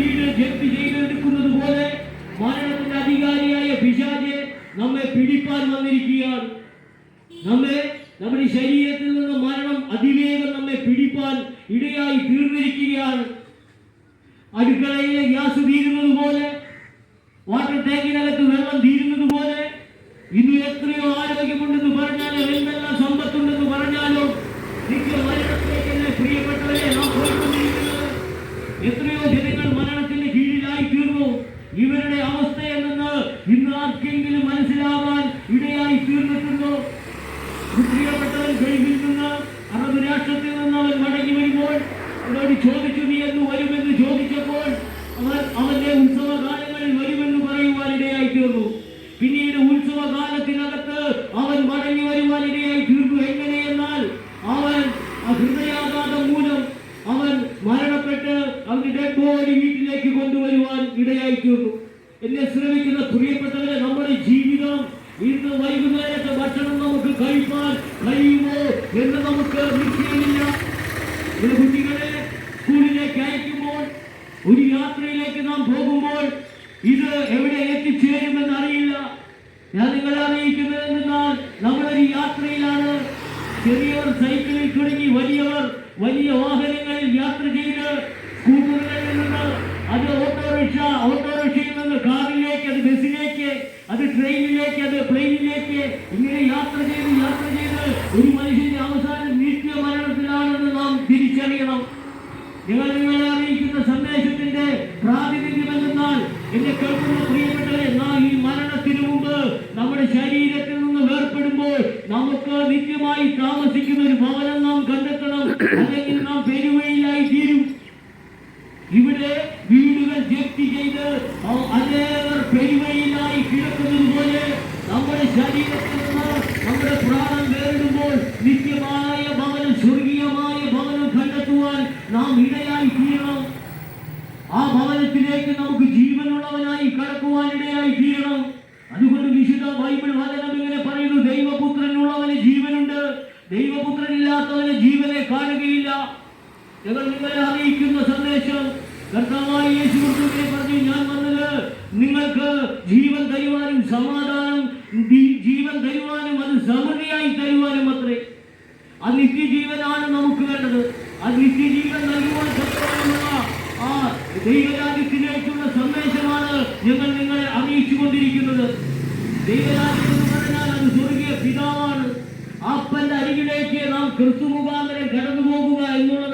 വീട് ജപ്തി ചെയ്തെടുക്കുന്നത് പോലെ മരണത്തിന്റെ അധികാരിയായ പിശാജ് നമ്മെ പിടിപ്പാൻ വന്നിരിക്കുകയാണ്. നമ്മെ നമ്മുടെ ശരീരത്തിൽ നിന്ന് മരണം അതിവേഗം നമ്മെ പിടിപ്പാൻ ഇടയായി തീർന്നിരിക്കുകയാണ്. അടുക്കളയിലെ ഗ്യാസ് തീരുന്നത് പോലെ വാട്ടർ ടാങ്കിനകത്ത് വെള്ളം തീരുന്നത് പോലെ ഇന്ന് എത്രയോ ആരോഗ്യമുണ്ടെന്ന് പറഞ്ഞാലോ എന്തെല്ലാം സമ്പത്തുണ്ടെന്ന് പറഞ്ഞാലോ നിത്യ മരണത്തിലേക്ക് പ്രിയപ്പെട്ടവരെ നാം പോയിക്കൊണ്ടിരിക്കുന്നത് എത്രയോ ജനങ്ങൾ അവന്റെ വീട്ടിലേക്ക് കൊണ്ടുവരുവാൻ ഇടയായി തീർന്നു എന്നെ ശ്രമിക്കുന്ന പ്രിയപ്പെട്ടവരെ നമ്മുടെ ജീവിതം ഇന്ന് വൈകുന്നേരത്തെ ഭക്ഷണം നമുക്ക് കഴിപ്പാൻ കഴിയുമോ എന്ന് നമുക്ക് നിശ്ചയമില്ല. കുട്ടികളെ സ്കൂളിലേക്ക് അയക്കുമ്പോൾ ഒരു യാത്രയിലേക്ക് നാം പോകുമ്പോൾ ഇത് എവിടെ എത്തിച്ചേരുമെന്ന് അറിയില്ല. ഞാൻ നിങ്ങളെ അറിയിക്കുന്നത് എന്നാൽ നമ്മളൊരു യാത്രയിലാണ്. ചെറിയവർ സൈക്കിളിൽ തുടങ്ങി വലിയവർ വലിയ വാഹനങ്ങളിൽ യാത്ര ചെയ്ത് സ്കൂട്ടറുകളിൽ നിന്ന് അത് ഓട്ടോറിക്ഷ ഓട്ടോറിക്ഷയിൽ നിന്ന് കാറിലേക്ക് അത് ബസ്സിലേക്ക് അത് ട്രെയിനിലേക്ക് അത് പ്ലെയിനിലേക്ക് ഇങ്ങനെ യാത്ര ചെയ്ത് ഒരു മനുഷ്യന്റെ അവസാനം നിത്യ മരണത്തിലാണെന്ന് നാം തിരിച്ചറിയണം നിങ്ങൾ നിങ്ങളെ അറിയിക്കുന്ന സന്ദേശത്തിന്റെ പ്രാതിനിധ്യം എന്തെന്നാൽ എന്നെ കേൾക്കുന്ന പ്രിയപ്പെട്ടവരെ നാം ഈ മരണത്തിന് മുമ്പ് നമ്മുടെ ശരീരത്തിൽ നിന്ന് വേർപ്പെടുമ്പോൾ നമുക്ക് നിത്യമായി താമസിക്കുന്ന ഒരു ഭവനം നാം കണ്ടെത്തണം അല്ലെങ്കിൽ നാം പെരുവഴിയിലായി തീരും ഇവിടെ വീടുകൾ ജപ്തി ചെയ്ത് അനേകർ പെരുമയിലായി കിടക്കുന്നത് പോലെ നമ്മുടെ ശരീരത്തിൽ നിന്ന് നമ്മുടെ പ്രാണം വേറിടുമ്പോൾ നിത്യമായ ഭവനം സ്വർഗീയമായ ഭവനം കണ്ടെത്തുവാൻ നാം ഇടയായി തീരണം. ആ ഭവനത്തിലേക്ക് നമുക്ക് ജീവനുള്ളവനായി കടക്കുവാൻ ഇടയായി തീരണം. അതുകൊണ്ട് വിശുദ്ധ ബൈബിൾ വചനം ഇങ്ങനെ പറയുന്നു ദൈവപുത്രനുള്ളവന് ജീവനുണ്ട്. ദൈവപുത്രനില്ലാത്തവന് ജീവനെ കാണുകയില്ല. ഞങ്ങൾ നിങ്ങളെ അറിയിക്കുന്ന സന്ദേശം കർത്താവായ യേശു ക്രിസ്തുവിനെ പറഞ്ഞു ഞാൻ വന്നത് നിങ്ങൾക്ക് ജീവൻ തരുവാനും സമാധാനം ജീവൻ തരുവാനും അത് സമൃദ്ധിയായി തരുവാനും അത്രേ. അത് നിത്യജീവനാണ് നമുക്ക് വേണ്ടത്. അത് നിത്യജീവൻ നൽകുവാൻ തക്കവണ്ണമുള്ള ആ ദൈവരാജ്യത്തിലേക്കുള്ള സന്ദേശമാണ് ഞങ്ങൾ നിങ്ങളെ അറിയിച്ചു കൊണ്ടിരിക്കുന്നത് ദൈവരാജ്യം എന്ന് പറഞ്ഞാൽ അത് സ്വർഗീയ പിതാവാണ്. അപ്പന്റെ അരികിലേക്ക് നാം ക്രിസ്തു മുഖാന്തരം കടന്നു പോകുക എന്നുള്ളതാണ് ലക്ഷ്യം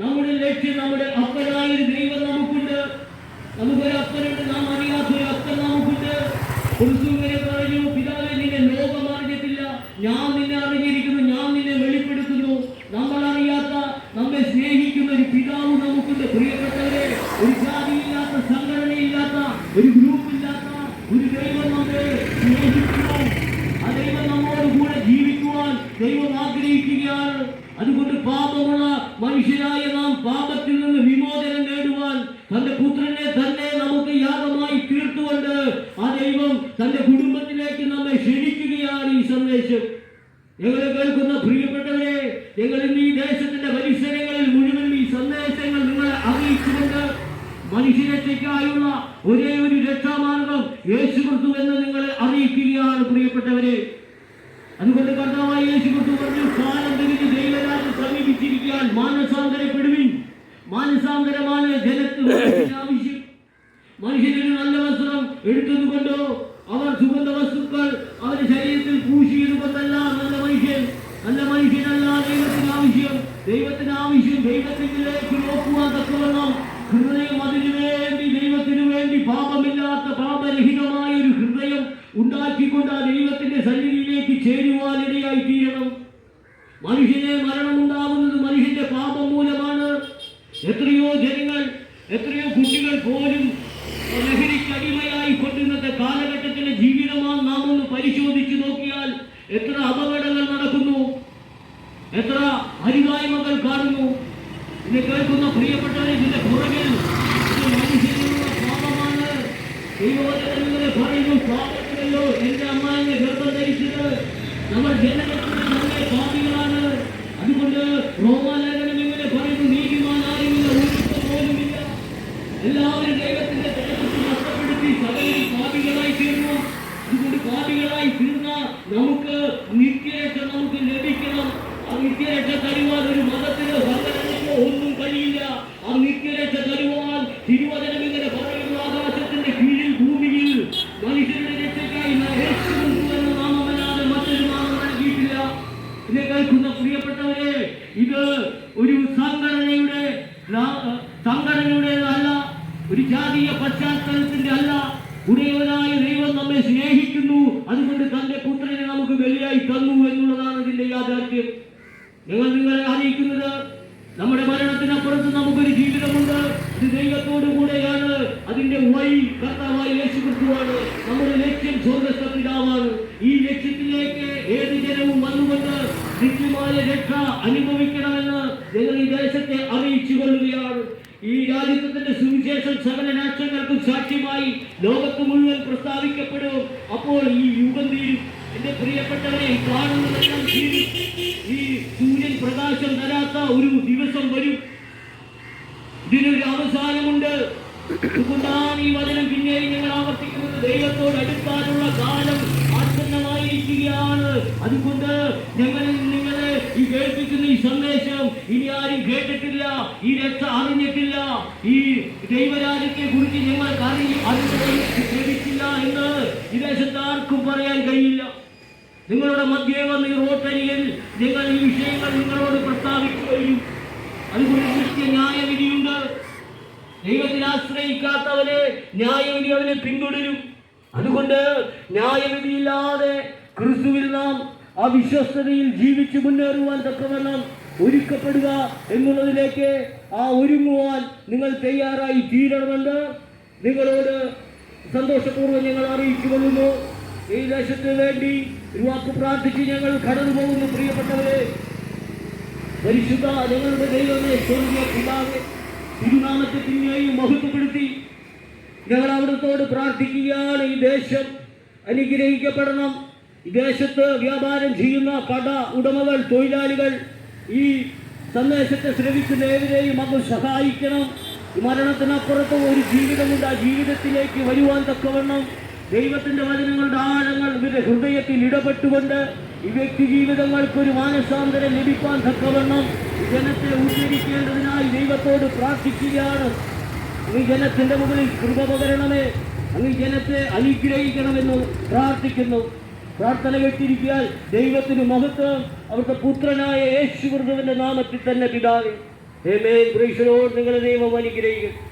നമ്മുടെ ലക്ഷ്യം നമ്മുടെ അപ്പനായ ഒരു ദൈവം നമുക്കുണ്ട്. നമുക്കൊരു അപ്പനുണ്ട്. നാം അറിയാത്ത ഒരു അപ്പൻ നമുക്കുണ്ട്. ക്രിസ്തു പറഞ്ഞു പിതാവെ നിന്നെ ലോകം അറിഞ്ഞിട്ടില്ല. ഞാൻ നിന്നെ അറിഞ്ഞിരിക്കുന്നു. ഞാൻ നിന്നെ വെളിപ്പെടുത്തുന്നു. നമ്മൾ അറിയാത്ത നമ്മെ സ്നേഹിക്കുന്ന ഒരു പിതാവ് നമുക്കുണ്ട്. പ്രിയപ്പെട്ടവരെ ഒരു ജാതിയില്ലാത്ത സംഘടനയില്ലാത്ത ഒരു ഗ്രൂപ്പില്ലാത്ത ഒരു ദൈവം നമ്മെ സ്നേഹിക്കുന്നു ആ ദൈവം നമ്മോട് കൂടെ ജീവിക്കുവാൻ ദൈവം ആഗ്രഹിക്കുകയാണ് അതുകൊണ്ട് പാപമുള്ള മനുഷ്യരായ നാം പാപത്തിൽ നിന്ന് വിമോചനം നേടുവാൻ തന്റെ പുത്രനെ തന്നെ നമുക്ക് യാഗമായി തീർത്തുകൊണ്ട് ആ ദൈവം തന്റെ കുടുംബത്തിലേക്ക് നമ്മെ ക്ഷണിക്കുകയാണ് ഈ സന്ദേശം. ഞങ്ങളെ കേൾക്കുന്ന പ്രിയപ്പെട്ടവരെ ഞങ്ങൾ ഇന്ന് ഈ ദേശത്തിന്റെ പരിസരങ്ങളിൽ മുഴുവനും ഈ സന്ദേശങ്ങൾ നിങ്ങളെ അറിയിച്ചുകൊണ്ട് മനുഷ്യരക്ഷയ്ക്കായുള്ള ഒരേ ഒരു രക്ഷാമാർഗം യേശു ക്രിസ്തു എന്ന് നിങ്ങളെ അറിയിക്കുകയാണ് പ്രിയപ്പെട്ടവരെ. അതുകൊണ്ട് കർത്താവായ യേശു ക്രിസ്തു പറഞ്ഞു കാലം തിരിഞ്ഞ് സമീപിച്ചിരിക്കാൻ മാനസാന്തരപ്പെടുവിൻ. മാനസാന്തരമാണ് ജനത്തിന് ആവശ്യം. മനുഷ്യനൊരു നല്ല വസ്ത്രം എടുത്തതുകൊണ്ടോ അവർ സുഗന്ധ വസ്തുക്കൾ അവരുടെ ശരീരത്തിൽ പൂശിയത് കൊണ്ടല്ല നല്ല മനുഷ്യൻ. നല്ല മനുഷ്യനല്ല ദൈവത്തിന് ആവശ്യം. ദൈവത്തിന് ആവശ്യം ദൈവത്തിലേക്ക് നോക്കുവാൻ തക്കവണ്ണം ഹൃദയം അതിനു വേണ്ടി ദൈവത്തിനു വേണ്ടി പാപമില്ലാത്ത പാപരഹിതമായ ഒരു ഹൃദയം ഉണ്ടാക്കിക്കൊണ്ട് ആ ദൈവത്തിന്റെ സന്നിധിയിലേക്ക് ചേരുവാനിടയായി തീരണം മനുഷ്യനെ മരണമുണ്ടാകുന്നത് മനുഷ്യന്റെ പാപം മൂലമാണ്. എത്രയോ ജനങ്ങൾ എത്രയോ കുട്ടികൾ പോലും ലഹരിക്കടിമയായി കൊണ്ടിരുന്നത് കാലഘട്ടത്തിലെ ജീവിതമാണ് നാം ഒന്ന് പരിശോധിച്ചു നോക്കിയാൽ എത്ര അപകടങ്ങൾ നടക്കുന്നു എത്ര അരികായ്മകൾ കാണുന്നു. ഇത് കേൾക്കുന്ന പ്രിയപ്പെട്ടവരെ ഇതിന്റെ പുറകിൽ ഇത് മനുഷ്യനുള്ള പാപമാണ് ദൈവവചനങ്ങളെ പറയുന്നു പാപത്തിലല്ലോ എന്റെ അമ്മ എന്നെ ഗർഭം ധരിച്ചത് നമ്മൾ ജനനത്തിന് നല്ല പാപികളാണ് അതുകൊണ്ട് റോമാലേഖനം ഇങ്ങനെ പറയുന്നു നീതിമാനാരുമില്ല ഒരുത്തൻ പോലുമില്ല എല്ലാവരും ദൈവത്തിന്റെ തേജസ് നഷ്ടപ്പെടുത്തി സകലരും പാപികളായി തീർന്നു. അതുകൊണ്ട് പാപികളായി തീർന്ന നമുക്ക് നിത്യരക്ഷ നമുക്ക് ലഭിക്കണം. ആ നിത്യരക്ഷ തരുവാൻ ഒരു മതത്തിനോ സംഘടനയ്ക്കോ ഒന്നും കഴിയില്ല. ആ നിത്യരക്ഷ തരുവാൻ ഒരു ജാതീയ പശ്ചാത്തലത്തിന്റെ അല്ല. ഉടയവനായ ദൈവം നമ്മെ സ്നേഹിക്കുന്നു. അതുകൊണ്ട് തന്റെ പുത്രനെ നമുക്ക് വെളിയായി തന്നു എന്നുള്ളതാണ് ഇതിന്റെ യാഥാർത്ഥ്യം. ഞങ്ങൾ നിങ്ങളെ അറിയിക്കുന്നത് നമ്മുടെ മരണത്തിനപ്പുറത്ത് നമുക്കൊരു ജീവിതമുണ്ട്. ഇത് ദൈവത്തോടു കൂടെയാണ്. അതിന്റെ വഴി കർത്താവായി ക്രിസ്തുവാണ് നമ്മുടെ ലക്ഷ്യം സ്വർഗസ്ഥ പിതാവാണ്. ഈ ലക്ഷ്യത്തിലേക്ക് ഏത് ജനവും വന്നുകൊണ്ട് നിത്യമായ രക്ഷ അനുഭവിക്കണമെന്ന് ഞങ്ങൾ ഈ ദേശത്തെ അറിയിച്ചു കൊള്ളുകയാണ് ഈ രാജ്യത്തിന്റെ സുവിശേഷം സകല രാഷ്ട്രങ്ങൾക്കും സാക്ഷ്യമായി ലോകത്ത് മുഴുവൻ പ്രസ്താവിക്കപ്പെടും. അപ്പോൾ ഈ യുഗം തീരും. എന്റെ പ്രിയപ്പെട്ടവരെ കാണുന്നതെല്ലാം ഈ സൂര്യൻ പ്രകാശം തരാത്ത ഒരു ദിവസം വരും. ഇതിനൊരു അവസാനമുണ്ട്. അതുകൊണ്ടാണ് ഈ വചനം പിന്നെ ഞങ്ങൾ ആവർത്തിക്കുന്നത്. ദൈവത്തോട് അടുക്കാനുള്ള കാലം ആസന്നമായിരിക്കുകയാണ്. അതുകൊണ്ട് ഞങ്ങൾ ഈ സന്ദേശം ഇനി ആരും കേട്ടിട്ടില്ല ഈ രക്ഷ അറിഞ്ഞിട്ടില്ല ഈ ദൈവരാജ്യത്തെ കുറിച്ച് ഞങ്ങൾ അറി അറിഞ്ഞ എന്ന് ഈ ദേശത്ത് ആർക്കും പറയാൻ കഴിയില്ല. നിങ്ങളുടെ മധ്യേ വന്ന് ഈ റോട്ടരിയിൽ നിങ്ങൾ ഈ വിഷയങ്ങൾ നിങ്ങളോട് പ്രസ്താവിക്കുകയും അതുകൊണ്ട് കൃത്യ ന്യായവിധിയുണ്ട്. ദൈവത്തിൽ ആശ്രയിക്കാത്തവനെ ന്യായവിധി അവനെ പിന്തുടരും. അതുകൊണ്ട് ന്യായവിധിയില്ലാതെ ക്രിസ്തുവിൽ നാം ആ വിശ്വസ്തതയിൽ ജീവിച്ചു മുന്നേറുവാൻ തക്കവണ്ണം ഒരുക്കപ്പെടുക എന്നുള്ളതിലേക്ക് ആ ഒരുങ്ങുവാൻ നിങ്ങൾ തയ്യാറായി തീരണമെന്ന് നിങ്ങളോട് സന്തോഷപൂർവം ഞങ്ങൾ അറിയിച്ചു കൊള്ളുന്നു. ഈ ദേശത്തിന് വേണ്ടി വാക്ക് പ്രാർത്ഥിച്ച് ഞങ്ങൾ കടന്നു പോകുന്നു പ്രിയപ്പെട്ടവരെ. പരിശുദ്ധ ഞങ്ങളുടെ ദൈവമേ സ്വർഗീയ പിതാവേ തിരുനാമത്തെ പിന്നെയും മഹത്വപ്പെടുത്തി ഞങ്ങൾ അവിടത്തോട് പ്രാർത്ഥിക്കുകയാണ്. ഈ ദേശം അനുഗ്രഹിക്കപ്പെടണം. ഈ ദേശത്ത് വ്യാപാരം ചെയ്യുന്ന കട ഉടമകൾ തൊഴിലാളികൾ ഈ സന്ദേശത്തെ ശ്രമിക്കുന്ന ഏവരെയും അത് സഹായിക്കണം. മരണത്തിനപ്പുറത്ത് ഒരു ജീവിതമുണ്ട്. ആ ജീവിതത്തിലേക്ക് വരുവാൻ തക്കവണ്ണം ദൈവത്തിന്റെ വചനങ്ങളുടെ ആഴങ്ങൾ ഇവരുടെ ഹൃദയത്തിൽ ഇടപെട്ടുകൊണ്ട് ഈ വ്യക്തി ജീവിതങ്ങൾക്ക് ഒരു മാനസാന്തരം ലഭിക്കാൻ തക്കവണ്ണം ജനത്തെ ഉദ്ധരിക്കേണ്ടതിനായി ദൈവത്തോട് പ്രാർത്ഥിക്കുകയാണ്. ഈ ജനത്തിന്റെ മുകളിൽ കൃപ പകരണമേ. അങ്ങ് ജനത്തെ അനുഗ്രഹിക്കണമെന്ന് പ്രാർത്ഥിക്കുന്നു. പ്രാർത്ഥന കേട്ടിരിക്കാൻ ദൈവത്തിന് മഹത്വം. അവരുടെ പുത്രനായ യേശു നാമത്തിൽ തന്നെ പിതാവേ. നിങ്ങളുടെ ദൈവം അനുഗ്രഹിക്കും